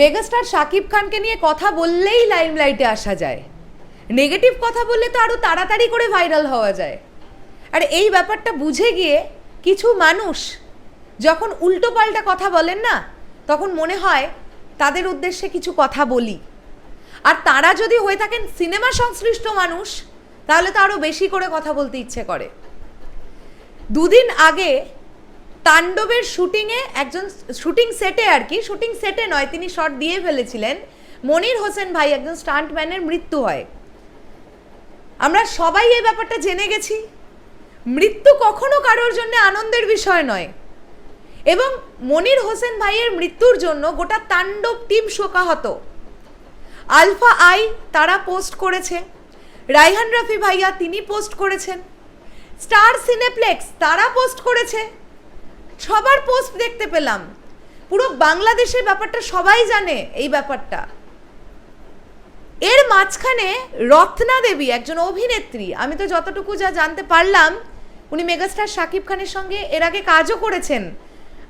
Megastar Shakib খানকে নিয়ে কথা বললেই লাইমলাইটে আসা যায়। নেগেটিভ কথা বললে তো আরও তাড়াতাড়ি করে ভাইরাল হওয়া যায়। আর এই ব্যাপারটা বুঝে গিয়ে কিছু মানুষ যখন উল্টো পাল্টা কথা বলেন না, তখন মনে হয় তাদের উদ্দেশ্যে কিছু কথা বলি। আর তারা যদি হয়ে থাকেন সিনেমা সংশ্লিষ্ট মানুষ, তাহলে তো আরও বেশি করে কথা বলতে ইচ্ছে করে। দুদিন আগে তাণ্ডবের শুটিংয়ে একজন শুটিং সেটে আর কি, শুটিং সেটে নয়, তিনি শট দিয়ে ফেলেছিলেন। মনির হোসেন ভাই একজন স্টান্টম্যানের মৃত্যু হয়। আমরা সবাই এই ব্যাপারটা জেনে গেছি। মৃত্যু কখনো কারোর জন্য আনন্দের বিষয় নয়। এবং মনির হোসেন ভাইয়ের মৃত্যুর জন্য গোটা তাণ্ডব টিম শোকাহত। আলফা আই তারা পোস্ট করেছে। রাইহান রাফি ভাইয়া তিনি পোস্ট করেছেন। স্টার সিনেপ্লেক্স তারা পোস্ট করেছে। সবার পোস্ট দেখতে পেলাম। পুরো বাংলাদেশের ব্যাপারটা সবাই জানে এই ব্যাপারটা। এর মাঝখানে রত্না দেবী একজন অভিনেত্রী, আমি তো যতটুকু যা জানতে পারলাম, উনি মেগাস্টার শাকিব খানের সঙ্গে এর আগে কাজও করেছেন।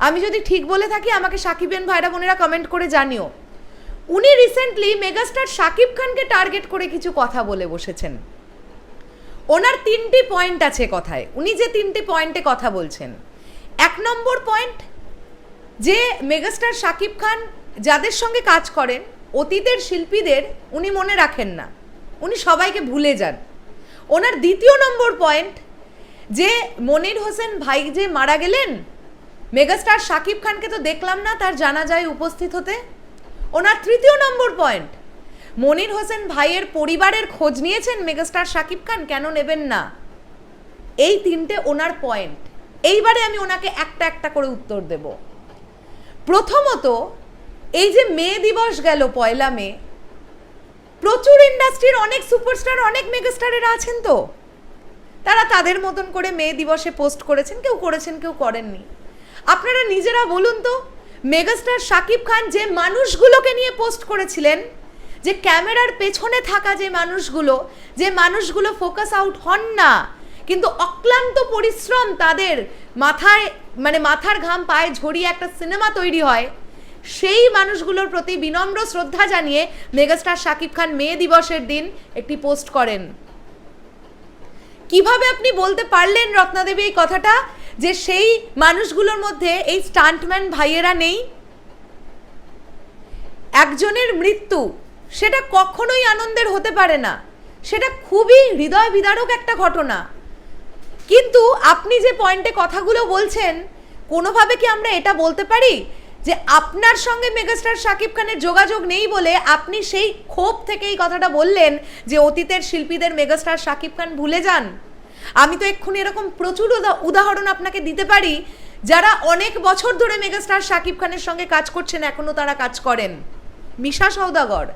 আমি যদি ঠিক বলে থাকি, আমাকে সাকিবেন ভাইরা বোনেরা কমেন্ট করে জানিও। উনি রিসেন্টলি মেগাস্টার শাকিব খানকে টার্গেট করে কিছু কথা বলে বসেছেন। ওনার তিনটি পয়েন্ট আছে কথায়। উনি যে তিনটি পয়েন্টে কথা বলছেন এক নম্বর পয়েন্ট যে মেগাস্টার শাকিব খান যাদের সঙ্গে কাজ করেন, অতীতের শিল্পীদের উনি মনে রাখেন না। উনি সবাইকে ভুলে যান। ওনার দ্বিতীয় নম্বর পয়েন্ট যে মনির হোসেন ভাই যে মারা গেলেন মেগাস্টার শাকিব খানকে তো দেখলাম না, তার জানাজায় উপস্থিত হতে। ওনার তৃতীয় নম্বর পয়েন্ট মনির হোসেন ভাইয়ের পরিবারের খোঁজ নিয়েছেন মেগাস্টার শাকিব খান, কেন নেবেন না? এই তিনটে ওনার পয়েন্ট এইবারে আমি ওনাকে একটা একটা করে উত্তর দেব। প্রথমত, এই যে মে দিবস গেল পয়লা মে, প্রচুর ইন্ডাস্ট্রির অনেক সুপারস্টার অনেক মেগাস্টারেরা আছেন তো। তারা তাদের মতন করে মে দিবসে পোস্ট করেছেন, কেউ করেছেন, কেউ করেননি। আপনারা নিজেরা বলুন তো মেগাস্টার শাকিব খান যে মানুষগুলোকে নিয়ে পোস্ট করেছিলেন, যে ক্যামেরার পেছনে থাকা যে মানুষগুলো যে মানুষগুলো ফোকাস আউট হন না কিন্তু অক্লান্ত পরিশ্রম তাদের মাথায় মানে মাথার ঘাম পায়ে ঝরিয়ে একটা সিনেমা তৈরি হয়। সেই মানুষগুলোর প্রতি বিনম্র শ্রদ্ধা জানিয়ে মেগাস্টার শাকিব খান মে দিবসের দিন একটি পোস্ট করেন। কীভাবে আপনি বলতে পারলেন রত্নাদেবী এই কথাটা? যে সেই মানুষগুলোর মধ্যে এই স্টান্টম্যান ভাইয়েরা নেই? একজনের মৃত্যু, সেটা কখনোই আনন্দের হতে পারে না। সেটা খুবই হৃদয় বিদারক একটা ঘটনা। কিন্তু আপনি যে পয়েন্টে কথাগুলো বলছেন, কোনোভাবে কি আমরা এটা বলতে পারি? যে আপনার সঙ্গে মেগাস্টার শাকিব খানের যোগাযোগ নেই বলে আপনি সেই ক্ষোভ থেকে এই কথাটা বললেন যে অতীতের শিল্পীদের মেগাস্টার শাকিব খান ভুলে যান? আমি তো এক্ষুনি এরকম প্রচুর উদা- উদাহরণ আপনাকে দিতে পারি, যারা অনেক বছর ধরে মেগাস্টার শাকিব খানের সঙ্গে কাজ করছেন এখনও তারা কাজ করেন। মিশা সৌদাগর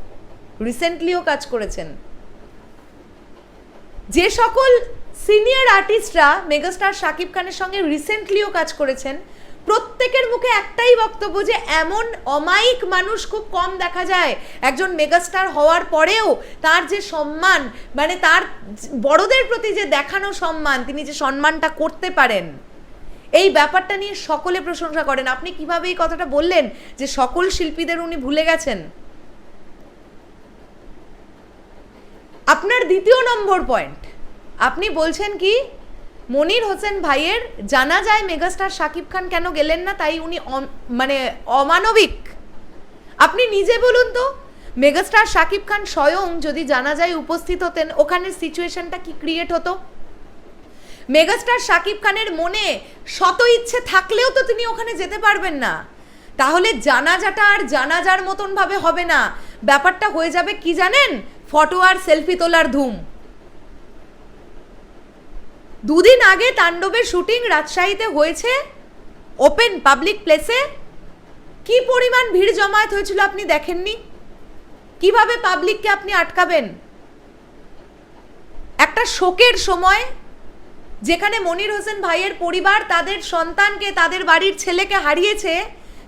রিসেন্টলিও কাজ করেছেন। যে সকল সিনিয়র আর্টিস্টরা মেগাস্টার শাকিব খানের সঙ্গে রিসেন্টলিও কাজ করেছেন। প্রত্যেকের মুখে একটাই বক্তব্য যে এমন অমায়িক মানুষ খুব কম দেখা যায়। একজন মেগাস্টার হওয়ার পরেও তার যে সম্মান মানে তার বড়দের প্রতি যে দেখানো সম্মান, তিনি যে সম্মানটা করতে পারেন, এই ব্যাপারটা নিয়ে সকলে প্রশংসা করেন। আপনি কীভাবে এই কথাটা বললেন যে সকল শিল্পীদের উনি ভুলে গেছেন? আপনার দ্বিতীয় নম্বর পয়েন্ট আপনি বলছেন কি, মনির হোসেন ভাইয়ের জানা যায় মেগাস্টার শাকিব খান কেন গেলেন না, তাই উনি মানে অমানবিক। আপনি নিজে বলুন তো, মেগাস্টার শাকিব খান স্বয়ং যদি জানা যায় উপস্থিত হতেন ওখানে সিচুয়েশনটা কি ক্রিয়েট হতো? মেগাস্টার শাকিব খানের মনে শত ইচ্ছে থাকলেও তো তিনি ওখানে যেতে পারবেন না। তাহলে জানাজাটা আর জানাজার মতন ভাবে হবে না। ব্যাপারটা হয়ে যাবে কি জানেন? ফটো আর সেলফি তোলার ধুম। দুদিন আগে তাণ্ডবের শুটিং রাজশাহীতে হয়েছে। ওপেন পাবলিক প্লেসে কি পরিমাণ ভিড় জমায়েত হয়েছিল আপনি দেখেননি? কীভাবে পাবলিককে আপনি আটকাবেন? একটা শোকের সময় যেখানে মনির হোসেন ভাইয়ের পরিবার তাদের সন্তানকে, তাদের বাড়ির ছেলেকে হারিয়েছে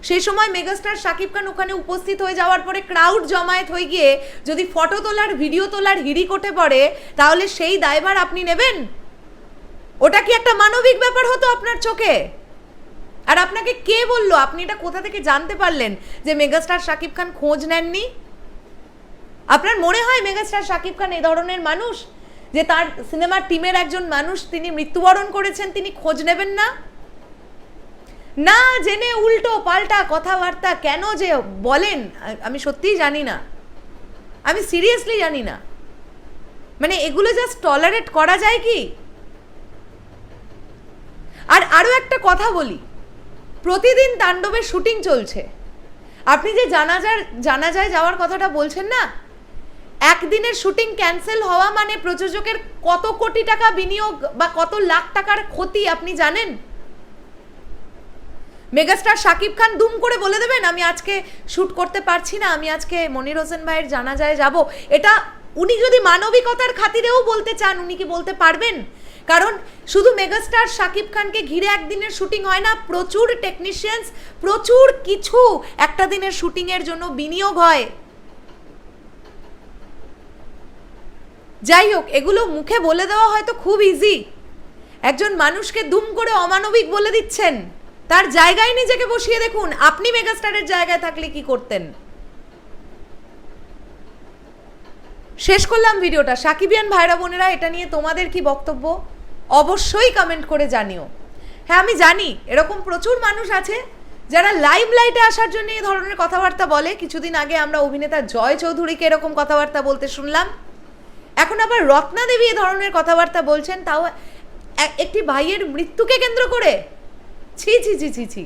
সেই সময় মেগাস্টার শাকিব খান ওখানে উপস্থিত হয়ে যাওয়ার পরে ক্রাউড জমায়েত হয়ে গিয়ে যদি ফটো তোলার ভিডিও তোলার হিড়ি কোটে পড়ে, তাহলে সেই দায়ভার আপনি নেবেন? ওটা কি একটা মানবিক ব্যাপার হতো আপনার চোখে? আর আপনাকে কে বলল? আপনি এটা কোথা থেকে জানতে পারলেন যে মেগাস্টার শাকিব খান খোঁজ নেননি? আপনার মনে হয় মেগাস্টার শাকিব খান এই ধরনের মানুষ? যে তার সিনেমার টিমের একজন মানুষ তিনি মৃত্যুবরণ করেছেন, তিনি খোঁজ নেবেন না? না জেনে উল্টো পাল্টা কথাবার্তা কেন যে বলেন? আমি সত্যিই জানি না। আমি সিরিয়াসলি জানি না। মানে এগুলো জাস্ট টলারেট করা যায় কি? আর আরও একটা কথা বলি। প্রতিদিন তাণ্ডবের শুটিং চলছে। আপনি যে জানাজার, জানাজায় যাওয়ার কথাটা বলছেন না? একদিনের শুটিং ক্যান্সেল হওয়া মানে প্রযোজকের কত কোটি টাকা বিনিয়োগ বা কত লাখ টাকার ক্ষতি, আপনি জানেন? মেগাস্টার শাকিব খান দুম করে বলে দেবেন, আমি আজকে শ্যুট করতে পারছি না, আমি আজকে মনির হোসেন ভাইয়ের জানাজায় যাব। এটা উনি যদি মানবিকতার খাতিরেও বলতে চান, উনি কি বলতে পারবেন? কারণ শুধু মেগাস্টার শাকিব খানকে ঘিরে একদিনের শুটিং হয় না, প্রচুর টেকনিশিয়ানস প্রচুর কিছু একটা দিনের শুটিংয়ের জন্য বিনিয়োগ হয়। যাই হোক, এগুলো মুখে বলে দেওয়া হয়তো খুব ইজি একজন মানুষকে দুম করে অমানবিক বলে দিচ্ছেন। তার জায়গায় নিজেকে বসিয়ে দেখুন, আপনি মেগাস্টারের জায়গায় থাকলে কি করতেন? শেষ করলাম ভিডিওটা। সাকিবিয়ান ভাইরা বোনেরা, এটা নিয়ে তোমাদের কি বক্তব্য? অবশ্যই কমেন্ট করে জানিও। হ্যাঁ আমি জানি, এরকম প্রচুর মানুষ আছে যারা লাইভ লাইটে আসার জন্য এই ধরনের কথাবার্তা বলে। কিছুদিন আগে আমরা অভিনেতা জয় চৌধুরীকে এরকম কথাবার্তা বলতে শুনলাম। এখন আবার রত্না দেবী এ ধরনের কথাবার্তা বলছেন। তাও একটি ভাইয়ের মৃত্যুকে কেন্দ্র করে। ছি ছি ছি ছি ছি।